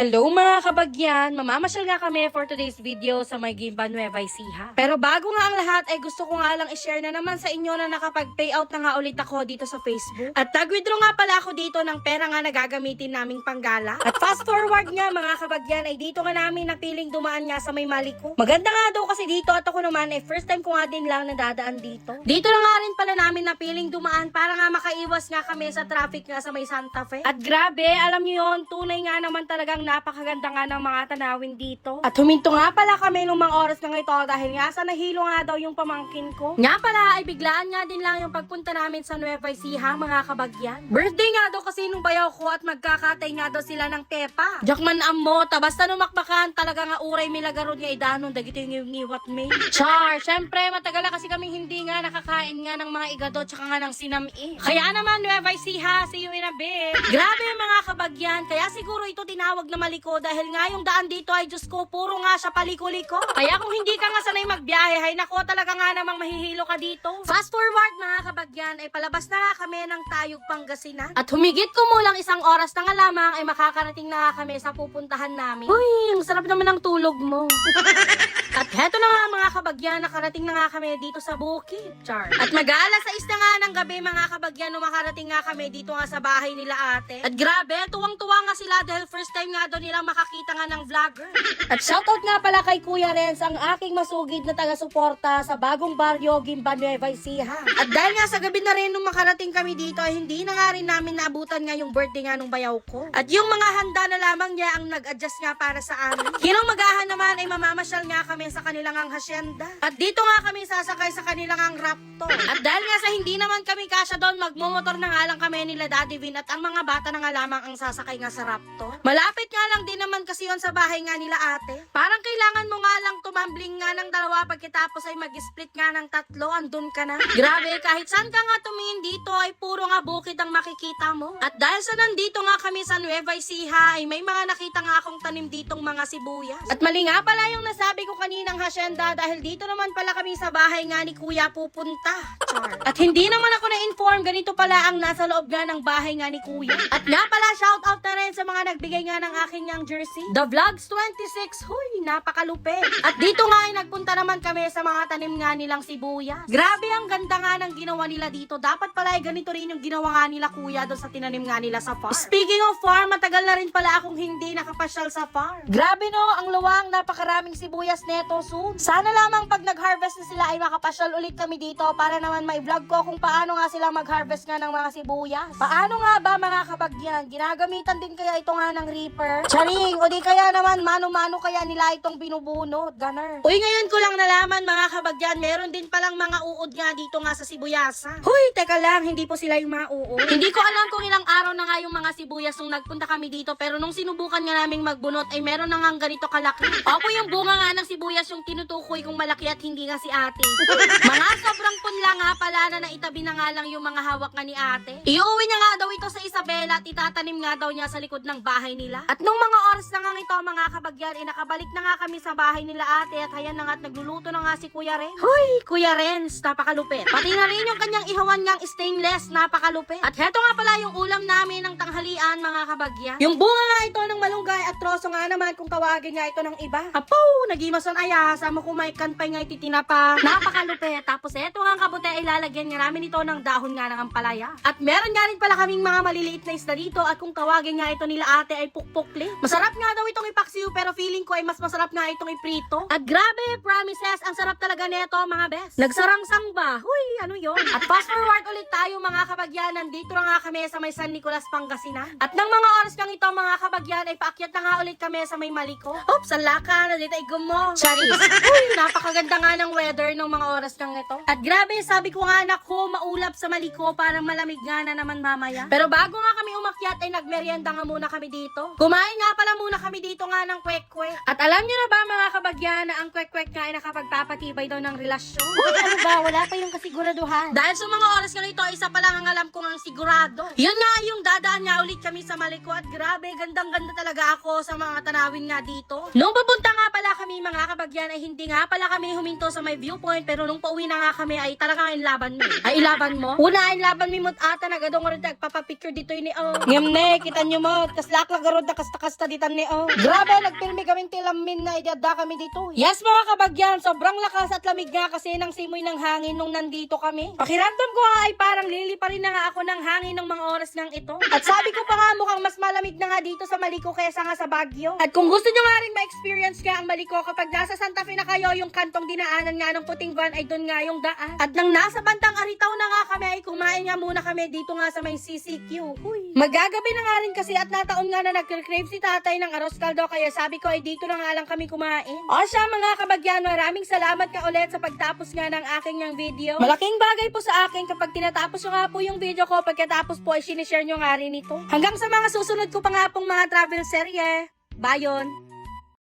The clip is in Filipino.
Hello mga kabagyan! Mamamasyal nga kami for today's video sa may Gimba Nueva Ecija. Pero bago nga ang lahat ay gusto ko nga lang i-share na naman sa inyo na nakapag-payout na nga ulit ako dito sa Facebook. At tag-withdraw nga pala ako dito ng pera nga na gagamitin naming panggala. At fast forward nga mga kabagyan ay dito nga namin napiling dumaan nga sa may Maliko. Maganda nga daw kasi dito at ako naman ay first time ko nga din lang nadadaan dito. Dito na nga rin pala namin napiling dumaan para nga makaiwas nga kami sa traffic nga sa may Santa Fe. At grabe, alam niyo yon tunay nga naman talagang napakaganda nga ng mga tanawin dito. At huminto nga pala kami nung mga oras na ito dahil nga sa nahilo nga daw yung pamangkin ko. Nga pala ay biglaan nga din lang yung pagpunta namin sa Nueva Ecija mga kabagyan. Birthday nga daw kasi nung bayaw ko at magkakatay nga daw sila ng tepa. Jakman ammo, ta basta numakbakan talaga nga uray milagaron nga idanon dagito yung ngiwat me. Char, syempre matagal na kasi kami hindi nga nakakain nga ng mga igado tsaka nga ng sinami. Kaya naman Nueva Ecija, see you in a bit. Grabe mga kabagyan, kaya siguro ito tinawag na maliko dahil nga yung daan dito ay Diyos ko, puro nga siya paliko-liko. Kaya kung hindi ka nga sanay magbiyahe, hay nako talaga nga namang mahihilo ka dito. Fast forward mga kabagyan, ay palabas na nga kami ng Tayog Pangasinan. At humigit kumulang isang oras na nga lamang ay makakarating na nga kami sa pupuntahan namin. Uy, ang sarap naman ng tulog mo. At heto na nga mga kabagyan, nakarating na nga kami dito sa bukid. Char. At mag-aalas 6 na nga ng gabi mga kabagyan, makarating nga kami dito nga sa bahay nila ate. At grabe, tuwang-tuwa nga sila dahil first time nga daw nila makakita nga ng vlogger. At shoutout nga pala kay Kuya Renz, ang aking masugid na taga-suporta sa bagong baryo Gimba Nueva Ecija. At dahil nga sa gabi na rin nung makarating kami dito, hindi na nga rin namin naabutan nga yung birthday nga nung bayaw ko. At yung mga handa na lamang niya ang nag-adjust nga para sa amin. Hinang magahan naman ay mamamasyal nga kami sa kanilang ang hasyenda. At dito nga kami sasakay sa kanilang ang raptor. At dahil nga sa hindi naman kami kasya doon, magmumotor na nga lang kami nila Daddy Vin at ang mga bata na nga lamang ang sasakay nga sa raptor. Malapit nga lang din naman kasi yon sa bahay nga nila ate. Parang kailangan mo nga lang tumambling nga ng dalawa pagkatapos ay mag-split nga ng tatlo, andun ka na. Grabe, kahit saan ka nga tumingin dito ay puro nga bukid ang makikita mo. At dahil sa nandito nga kami sa Nueva Ecija ay may mga nakita nga akong tanim ditong mga sibuyas. At mali nga pala yung nasabi ko kaninang hasyenda dahil dito naman pala kami sa bahay nga ni Kuya pupunta. Char. At hindi naman ako na-inform ganito pala ang nasa loob nga ng bahay nga ni Kuya. At nga pala shout out na rin sa mga nagbigay nga ng aking yang jersey. The Vlogs 26, huy, napakalupit. At dito nga ay nagpunta naman kami sa mga tanim nga nilang sibuyas. Grabe ang ganda nga ng ginawa nila dito. Dapat pala ay ganito rin yung ginawa nga nila kuya doon sa tinanim nga nila sa farm. Speaking of farm, matagal na rin pala akong hindi nakapasyal sa farm. Grabe no, ang luwang, napakaraming sibuyas neto soon. Sana lamang pag nag-harvest na sila ay makapasyal ulit kami dito para naman may vlog ko kung paano nga sila mag-harvest nga ng mga sibuyas. Paano nga ba mga kabagyan? Ginagamitan din kaya ito nga ng reaper? Charing, o di kaya naman mano-mano kaya nila itong binubunot, ganar. Uy, ngayon ko lang nalaman mga kabagyan, meron din palang mga uod nga dito nga sa sibuyasa. Huy, teka lang, hindi po sila yung mga uod. hindi ko alam kung ilang araw na nga yung mga sibuyas nung nagpunta kami dito, pero nung sinubukan nga naming magbunot, ay meron na nga ganito kalaki. Opo, yung bunga nga ng sibuyas yung tinutukoy kong malaki at hindi nga si ate. mga sobrang punla nga pala na naitabi na nga lang yung mga hawak nga ni ate. Iuwi niya nga daw ito sa Isabela at itatanim nga daw niya sa likod ng bahay nila. At nung mga oras na nga ito mga kabagyan, ay nakabalik na nga kami sa bahay nila ate at hayan na nga at nagluluto na nga si Kuya Renz. Hoy, Kuya Renz, napakalupit. Pati na rin yung kanyang ihawan niyang stainless, napakalupit. At heto nga pala yung ulam namin ng tanghalian mga kabagyan. Yung bunga nga ito ng malunggay at troso nga naman kung tawagin nga ito ng iba. Apo, nagimason aya, sama ko may kanpay nga ititina pa. Napakalupit. Tapos eto nga kabute ay lalagyan nga namin ito ng dahon nga ng ampalaya. At meron nga rin pala kaming mga maliliit na isda dito at kung tawagin nga ito nila ate ay pukpukli. Masarap nga daw itong ipaksiw pero feeling ko ay mas masarap nga itong iprito. At grabe, promises, ang sarap talaga nito mga best. Nagsarangsang ba? Huy, ano yon? At fast forward ulit tayo mga kabagyan. Nandito na nga kami sa may San Nicolas, Pangasinan. At nang mga oras kang ito mga kabagyan ay paakyat na nga ulit kami sa may Maliko. Oops, ang laka, nandito ay gumo. Charis. Uy, napakaganda nga ng weather nung mga oras kang ito. At grabe, sabi ko nga nako, maulap sa Maliko para malamig nga na naman mamaya. Pero bago nga kami umakyat ay nagmerienda nga muna kami dito. Kumain nga pala muna kami dito nga ng kwek-kwek. At alam niyo na ba mga kabagyan na ang kwek-kwek nga ay nakapagpapatibay daw ng relasyon? Uy, ano ba? Wala pa yung kasiguraduhan. Dahil sa mga oras nga ito, isa pa lang ang alam kong ang sigurado. Yun nga yung kami sa Maliko at grabe, gandang-ganda talaga ako sa mga tanawin nga dito. Nung papunta nga pala kami mga kabagyan, ay hindi nga pala kami huminto sa may viewpoint pero nung pauwi na nga kami ay talagang inlaban mo. Ay ilaban mo? Una inlaban mi mot ata nagadong rin nagpapapicture dito ni oh. Ngam ne, kita nyo mo, tas laklag garod na kasta-kasta ditan ni oh. Grabe, nagpilmi kami tilamin na idada kami dito. Yes mga kabagyan, sobrang lakas at lamig nga kasi ng simoy ng hangin nung nandito kami. Pakiramdam ko nga ay parang lili pa rin na nga ako ng hangin ng mga oras ngang ito. At sabi ko pa nga mukhang mas malamig na nga dito sa Maliko kaysa nga sa Baguio. At kung gusto nyo nga rin ma-experience nga ang Maliko kapag nasa Santa Fe na kayo, yung kantong dinaanan nga ng puting van ay doon nga yung daan. At nang nasa bandang Aritaw na nga kami ay kumain nga muna kami dito nga sa may CCQ. Uy. Magagabi na nga rin kasi at nataon nga na nagkre-crave si tatay ng aros kaldo kaya sabi ko ay dito na nga lang kami kumain. O siya mga kabagyan, maraming salamat ka ulit sa pagtapos nga ng aking yung video. Malaking bagay po sa akin kapag tinatapos nga po yung video ko pagkatapos po ay sinishare nyo nga rin ito. Hanggang sa mga susunod ko pa nga pong mga travel serye. Bayon!